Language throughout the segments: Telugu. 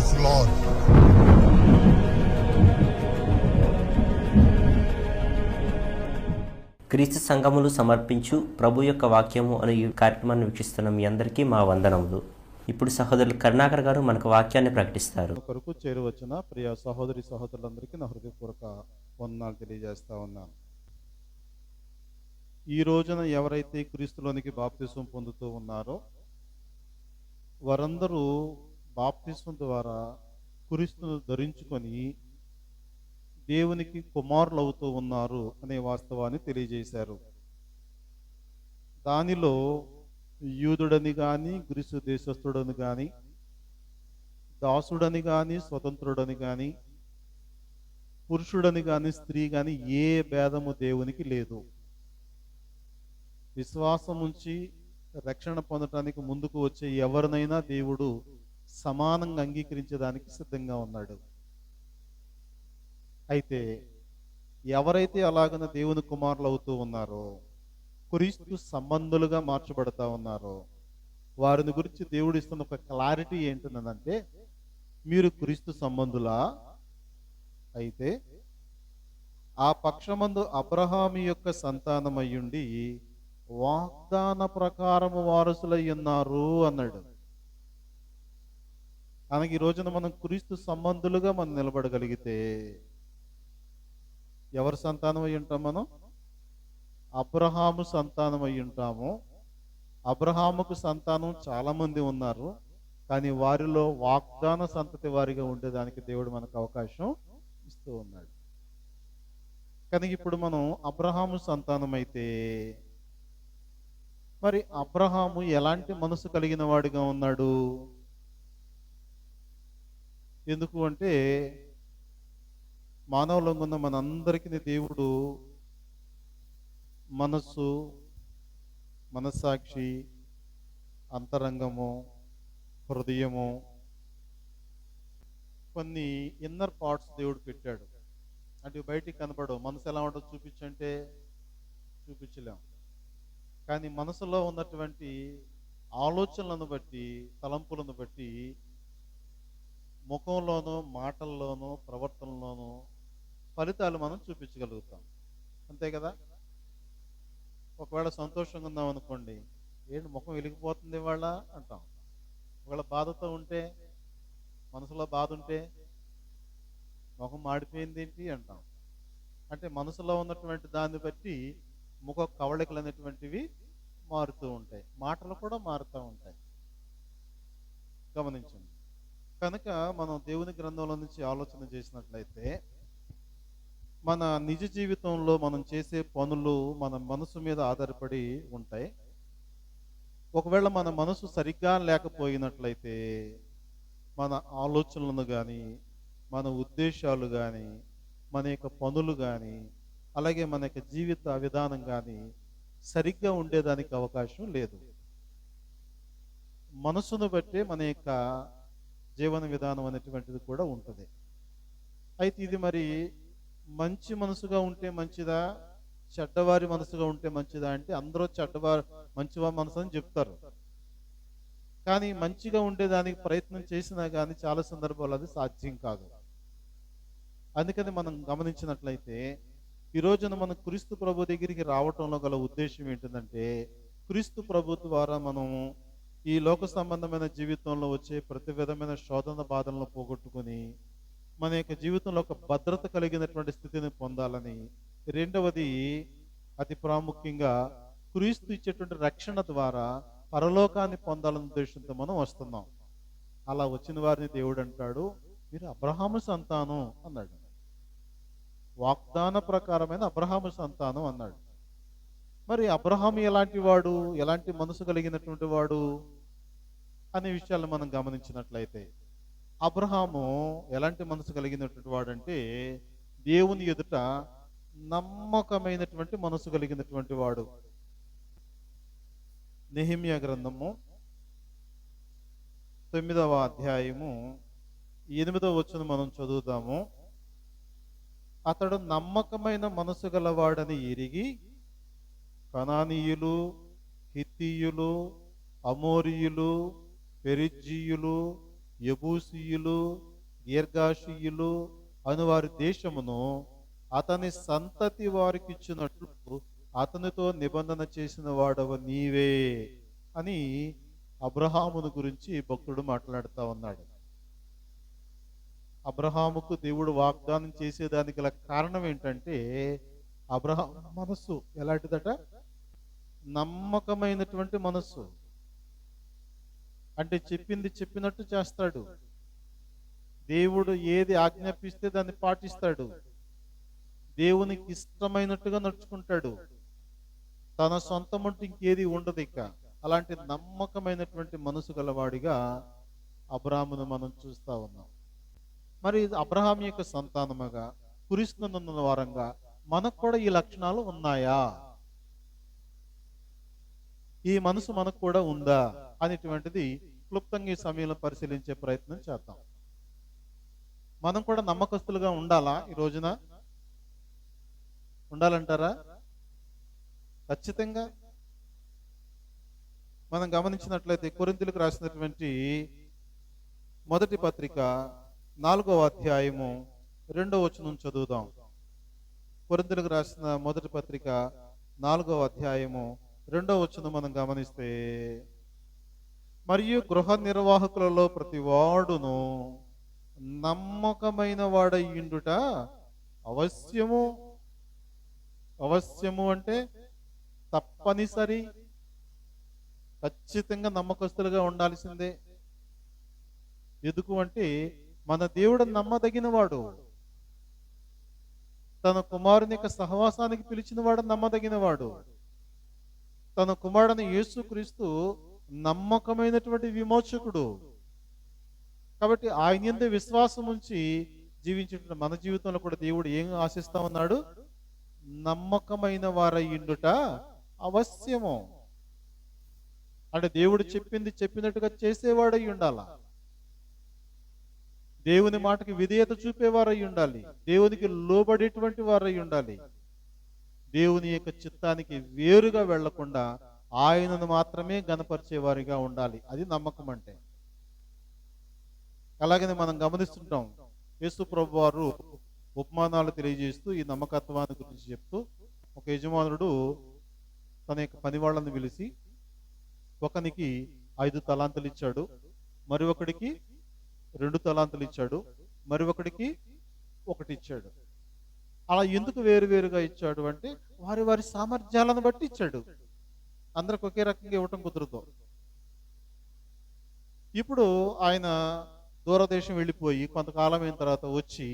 of Lord. క్రీస్తు సంఘములు సమర్పించు ప్రభు యొక్క వాక్యము అనే ఈ కార్యక్రమాన్ని వీక్షిస్తున్న మీ అందరికీ మా వందనములు. ఇప్పుడు సహోదరులు కరుణాకర్ గారు మనకు వాక్యాన్ని ప్రకటిస్తారు. కొరకు చేరువచ్చిన ప్రియ సహోదరి సహోదరులందరికీ నా హృదయపూర్వక వందనాలు తెలియజేస్తా ఉన్నాను. ఈ రోజున ఎవరైతే క్రీస్తులోనికి బాప్తిసం పొందుతూ ఉన్నారో వారందరూ బాప్తిసం ద్వారా కురిస్తును ధరించుకొని దేవునికి కుమారులు అవుతూ ఉన్నారు అనే వాస్తవాన్ని తెలియజేశారు. దానిలో యూదుడని కానీ గ్రీసు దేశస్థుడని కానీ దాసుడని కానీ స్వతంత్రుడని కానీ పురుషుడని కానీ స్త్రీ కానీ ఏ భేదము దేవునికి లేదు. విశ్వాసం ఉంచి రక్షణ పొందటానికి ముందుకు వచ్చే ఎవరినైనా దేవుడు సమానంగా అంగీకరించడానికి సిద్ధంగా ఉన్నాడు. అయితే ఎవరైతే అలాగన దేవుని కుమారులు అవుతూ ఉన్నారో క్రీస్తు సంబంధులుగా మార్చబడతా ఉన్నారో వారిని గురించి దేవుడు ఇస్తున్న ఒక క్లారిటీ ఏంటంటే మీరు క్రీస్తు సంబంధులా? అయితే ఆ పక్షమందు అబ్రహామి యొక్క సంతానమయ్యుండి వాగ్దాన ప్రకారము వారసులై ఉన్నారు అన్నాడు. అనగా ఈ రోజున మనం క్రీస్తు సంబంధులుగా మనం నిలబడగలిగితే ఎవరి సంతానం అయి ఉంటాం మనం? అబ్రహాము సంతానం అయి ఉంటాము. అబ్రహాముకు సంతానం చాలా మంది ఉన్నారు. కానీ వారిలో వాగ్దాన సంతతి వారిగా ఉండేదానికి దేవుడు మనకు అవకాశం ఇస్తూ ఉన్నాడు. కానీ ఇప్పుడు మనం అబ్రహాము సంతానం అయితే మరి అబ్రహాము ఎలాంటి మనసు కలిగిన వాడిగా ఉన్నాడు? ఎందుకు అంటే మానవులంగా ఉన్న మనందరికీ దేవుడు మనస్సు మనస్సాక్షి అంతరంగము హృదయము కొన్ని ఇన్నర్ పార్ట్స్ దేవుడు పెట్టాడు. అంటే బయటికి కనపడవు. మనసు ఎలా ఉంటుందో చూపించంటే చూపించలేం. కానీ మనసులో ఉన్నటువంటి ఆలోచనలను బట్టి తలంపులను బట్టి ముఖంలోనూ మాటల్లోనూ ప్రవర్తనలోనూ ఫలితాలు మనం చూపించగలుగుతాం. అంతే కదా? ఒకవేళ సంతోషంగా ఉందాం అనుకోండి ఏంటి ముఖం వెలిగిపోతుంది ఇవాళ అంటాం. ఒకవేళ బాధతో ఉంటే మనసులో బాధ ఉంటే ముఖం మాడిపోయింది ఏంటి అంటాం. అంటే మనసులో ఉన్నటువంటి దాన్ని బట్టి ముఖ కవళికలు అనేటువంటివి మారుతూ ఉంటాయి. మాటలు కూడా మారుతూ ఉంటాయి. గమనించండి. కనుక మనం దేవుని గ్రంథంలో నుంచి ఆలోచన చేసినట్లయితే మన నిజ జీవితంలో మనం చేసే పనులు మన మనసు మీద ఆధారపడి ఉంటాయి. ఒకవేళ మన మనసు సరిగ్గా లేకపోయినట్లయితే మన ఆలోచనలను కానీ మన ఉద్దేశాలు కానీ మన యొక్క పనులు కానీ అలాగే మన యొక్క జీవిత విధానం కానీ సరిగ్గా ఉండేదానికి అవకాశం లేదు. మనసును బట్టే మన యొక్క జీవన విధానం అనేటువంటిది కూడా ఉంటుంది. అయితే ఇది మరి మంచి మనసుగా ఉంటే మంచిదా? చెడ్డవారి మనసుగా ఉంటే మంచిదా అంటే అందరూ చెడ్డవారి మంచివారి మనసు అని చెప్తారు. కానీ మంచిగా ఉండేదానికి ప్రయత్నం చేసినా కానీ చాలా సందర్భాలు అది సాధ్యం కాదు. అందుకని మనం గమనించినట్లయితే ఈ రోజున మనం క్రీస్తు ప్రభు దగ్గరికి రావటంలో గల ఉద్దేశం ఏంటంటే క్రీస్తు ప్రభు ద్వారా మనము ఈ లోక సంబంధమైన జీవితంలో వచ్చే ప్రతి విధమైన శోధన బాధలను పోగొట్టుకుని మన యొక్క జీవితంలో ఒక భద్రత కలిగినటువంటి స్థితిని పొందాలని. రెండవది అతి ప్రాముఖ్యంగా క్రీస్తు ఇచ్చేటువంటి రక్షణ ద్వారా పరలోకాన్ని పొందాలన్న ఉద్దేశంతో మనం వస్తున్నాం. అలా వచ్చిన వారిని దేవుడు అంటాడు మీరు అబ్రహాము సంతానం అన్నాడు. వాగ్దాన ప్రకారమైన అబ్రహాము సంతానం అన్నాడు. మరి అబ్రహాం ఎలాంటి వాడు? ఎలాంటి మనసు కలిగినటువంటి వాడు? అనే విషయాలు మనం గమనించినట్లయితే అబ్రహాము ఎలాంటి మనసు కలిగినటువంటి వాడంటే దేవుని ఎదుట నమ్మకమైనటువంటి మనసు కలిగినటువంటి వాడు. నెహిమియా గ్రంథము తొమ్మిదవ అధ్యాయము ఎనిమిదవ వచ్చిన మనం చదువుతాము అతడు నమ్మకమైన మనసు గలవాడని ఎరిగి కనానీయులు హిత్తీయులు అమోరియులు పెరిజీయులు యబూసీయులు దీర్ఘాషీయులు అను వారి దేశమును అతని సంతతి వారికి ఇచ్చినట్లు అతనితో నిబంధన చేసిన వాడవ నీవే అని అబ్రహామును గురించి భక్తుడు మాట్లాడుతూ ఉన్నాడు. అబ్రహాముకు దేవుడు వాగ్దానం చేసేదానికి గల కారణం ఏంటంటే అబ్రహాం మనస్సు ఎలాంటిదట? నమ్మకమైనటువంటి మనస్సు. అంటే చెప్పింది చెప్పినట్టు చేస్తాడు. దేవుడు ఏది ఆజ్ఞాపిస్తే దాన్ని పాటిస్తాడు. దేవునికి ఇష్టమైనట్టుగా నడుచుకుంటాడు. తన సొంతమంటూ ఇంకేది ఉండదు ఇక. అలాంటి నమ్మకమైనటువంటి మనసు గలవాడిగా అబ్రాహామును మనం చూస్తా ఉన్నాం. మరి అబ్రహాం యొక్క సంతానముగా కురిస్తున్న వారంగా మనకు కూడా ఈ లక్షణాలు ఉన్నాయా? ఈ మనసు మనకు కూడా ఉందా అనేటువంటిది క్లుప్తంగా ఈ సమయంలో పరిశీలించే ప్రయత్నం చేద్దాం. మనం కూడా నమ్మకస్తులుగా ఉండాలా ఈ రోజున? ఉండాలంటారా? ఖచ్చితంగా. మనం గమనించినట్లయితే కొరింతలకు రాసినటువంటి మొదటి పత్రిక నాలుగవ అధ్యాయము రెండవ వచనం చదువుదాం. కొరింతలకు రాసిన మొదటి పత్రిక నాలుగవ అధ్యాయము రెండో వచ్చిన మనం గమనిస్తే మరియు గృహ నిర్వాహకులలో ప్రతి వాడును నమ్మకమైన వాడయ్యుండుట అవశ్యము. అవశ్యము అంటే తప్పనిసరి ఖచ్చితంగా నమ్మకస్తులుగా ఉండాల్సిందే. ఎందుకు అంటే మన దేవుడు నమ్మదగిన వాడు తన కుమారుని యొక్క సహవాసానికి పిలిచిన వాడు నమ్మదగిన వాడు తన కుమారుడని యేసుక్రీస్తు నమ్మకమైనటువంటి విమోచకుడు. కాబట్టి ఆయన ఎందు విశ్వాసం ఉంచి జీవించిన మన జీవితంలో కూడా దేవుడు ఏం ఆశిస్తా ఉన్నాడు? నమ్మకమైన వారయ్యుండుట అవశ్యము. అంటే దేవుడు చెప్పింది చెప్పినట్టుగా చేసేవాడై ఉండాల? దేవుని మాటకి విధేయత చూపేవారై ఉండాలి. దేవునికి లోబడేటువంటి వారై ఉండాలి. దేవుని యొక్క చిత్తానికి వేరుగా వెళ్ళకుండా ఆయనను మాత్రమే గనపరిచేవారిగా ఉండాలి. అది నమ్మకం అంటే. అలాగనే మనం గమనిస్తుంటాం. యేసు ప్రభు వారు ఉపమానాలు తెలియజేస్తూ ఈ నమ్మకత్వాన్ని గురించి చెప్తూ ఒక యజమానుడు తన యొక్క పని వాళ్ళని పిలిచి ఒకనికి ఐదు తలాంతులు ఇచ్చాడు మరి ఒకడికి రెండు తలాంతులు ఇచ్చాడు మరి ఒకడికి ఒకటి ఇచ్చాడు. అలా ఎందుకు వేరువేరుగా ఇచ్చాడు అంటే వారి వారి సామర్థ్యాలను బట్టి ఇచ్చాడు. అందరికి ఒకే రకంగా ఇవ్వటం కుదరదు. ఇప్పుడు ఆయన దూరదేశం వెళ్ళిపోయి కొంతకాలం అయిన తర్వాత వచ్చి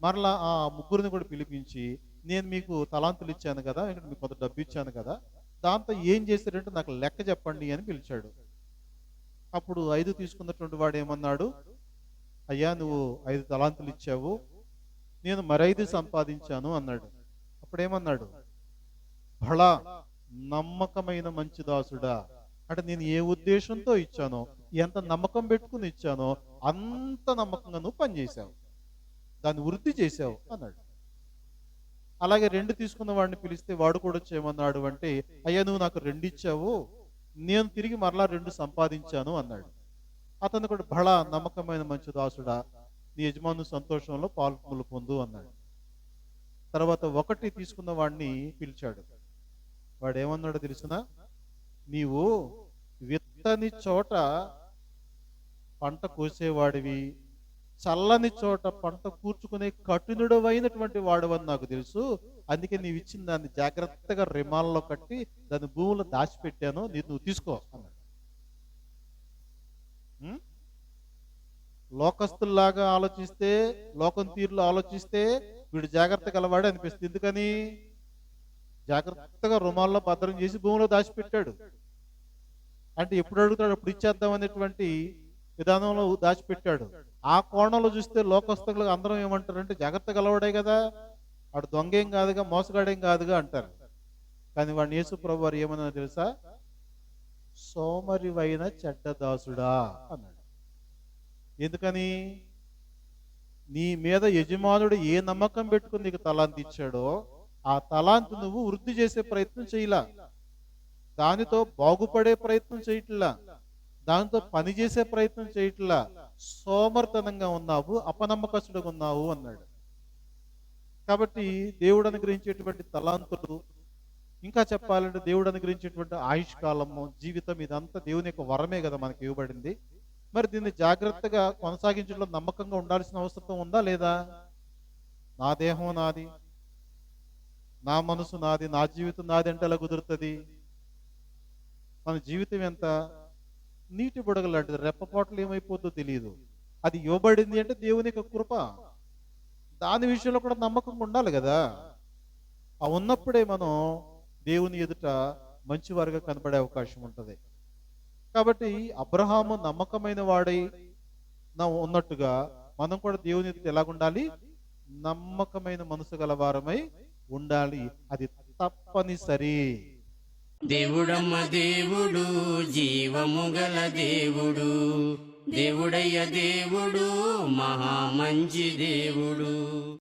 మరలా ఆ ముగ్గురిని కూడా పిలిపించి నేను మీకు తలాంతులు ఇచ్చాను కదా ఇక్కడ మీకు కొంత డబ్బు ఇచ్చాను కదా దాంతో ఏం చేశారంటే నాకు లెక్క చెప్పండి అని పిలిచాడు. అప్పుడు ఐదు తీసుకున్నటువంటి వాడు ఏమన్నాడు అయ్యా నువ్వు ఐదు తలాంతులు ఇచ్చావు నేను మరైదు సంపాదించాను అన్నాడు. అప్పుడేమన్నాడు? బళ నమ్మకమైన మంచి దాసుడా అంటే నేను ఏ ఉద్దేశంతో ఇచ్చానో ఎంత నమ్మకం పెట్టుకుని ఇచ్చానో అంత నమ్మకంగా నువ్వు పనిచేశావు. దాన్ని వృద్ధి చేశావు అన్నాడు. అలాగే రెండు తీసుకున్న వాడిని పిలిస్తే వాడు కూడా చేయమన్నాడు అంటే అయ్యా నువ్వు నాకు రెండు ఇచ్చావు నేను తిరిగి మరలా రెండు సంపాదించాను అన్నాడు. అతను కూడా బళ నమ్మకమైన మంచి దాసుడా నీ యజమాను సంతోషంలో పాల్పొలు పొందు అన్నాడు. తర్వాత ఒకటి తీసుకున్న వాడిని పిలిచాడు. వాడు ఏమన్నాడో తెలుసునా? నీవు విత్తని చోట పంట కోసేవాడివి చల్లని చోట పంట కూర్చుకునే కఠినుడు అయినటువంటి వాడవని నాకు తెలుసు. అందుకే నీవు ఇచ్చిన దాన్ని జాగ్రత్తగా రిమాల్లో కట్టి దాన్ని భూమిలో దాచిపెట్టాను నీ నువ్వు తీసుకో అన్నాడు. లోకస్తుల్లాగా ఆలోచిస్తే లోకం తీరులో ఆలోచిస్తే వీడు జాగ్రత్త గలవాడే అనిపిస్తుంది. ఎందుకని? జాగ్రత్తగా రుమాల్లో భద్రం చేసి భూమిలో దాచిపెట్టాడు. అంటే ఎప్పుడు అడుగుతాడు? అప్పుడు ఇచ్చేద్దాం అనేటువంటి విధానంలో దాచిపెట్టాడు. ఆ కోణంలో చూస్తే లోకస్తులకు అందరం ఏమంటారంటే జాగ్రత్త గలవాడే కదా. వాడు దొంగ ఏం కాదుగా మోసగాడేం కాదుగా అంటారు. కానీ వాడిని యేసు ప్రభు వారు ఏమన్నా తెలుసా? సోమరివైన చెడ్డదాసుడా అన్నాడు. ఎందుకని? నీ మీద యజమానుడు ఏ నమ్మకం పెట్టుకుని నీకు తలాంతి ఇచ్చాడో ఆ తలాంతి నువ్వు వృద్ధి చేసే ప్రయత్నం చేయలా. దానితో బాగుపడే ప్రయత్నం చేయట్లా. దానితో పని చేసే ప్రయత్నం చేయట్లా. సోమర్తనంగా ఉన్నావు అపనమ్మకస్తుడుగా ఉన్నావు అన్నాడు. కాబట్టి దేవుడు అనుగ్రహించేటువంటి తలాంతులు ఇంకా చెప్పాలంటే దేవుడు అనుగ్రహించేటువంటి ఆయుష్కాలము జీవితం ఇదంతా దేవుని యొక్క వరమే కదా మనకి ఇవ్వబడింది. మరి దీన్ని జాగ్రత్తగా కొనసాగించడంలో నమ్మకంగా ఉండాల్సిన అవసరం ఉందా లేదా? నా దేహం నాది. నా మనసు నాది. నా జీవితం నాది అంటే ఎలా కుదురుతుంది? మన జీవితం ఎంత? నీటి బుడగ లాంటిది. రెప్పపాట్లు ఏమైపోతుందో తెలియదు అది ఇవ్వబడింది అంటే దేవుని యొక్క కృప. దాని విషయంలో కూడా నమ్మకంగా ఉండాలి కదా. ఆ ఉన్నప్పుడే మనం దేవుని ఎదుట మంచివారుగా కనబడే అవకాశం ఉంటుంది. కాబట్టి అబ్రహాము నమ్మకమైన వాడై ఉన్నట్టుగా మనం కూడా దేవుని ఎలాగుండాలి? నమ్మకమైన మనసు గలవారమై ఉండాలి. అది తప్పనిసరి. దేవుడమ్మ దేవుడు జీవము గల దేవుడు. దేవుడయ్య దేవుడు మహా మంచి దేవుడు.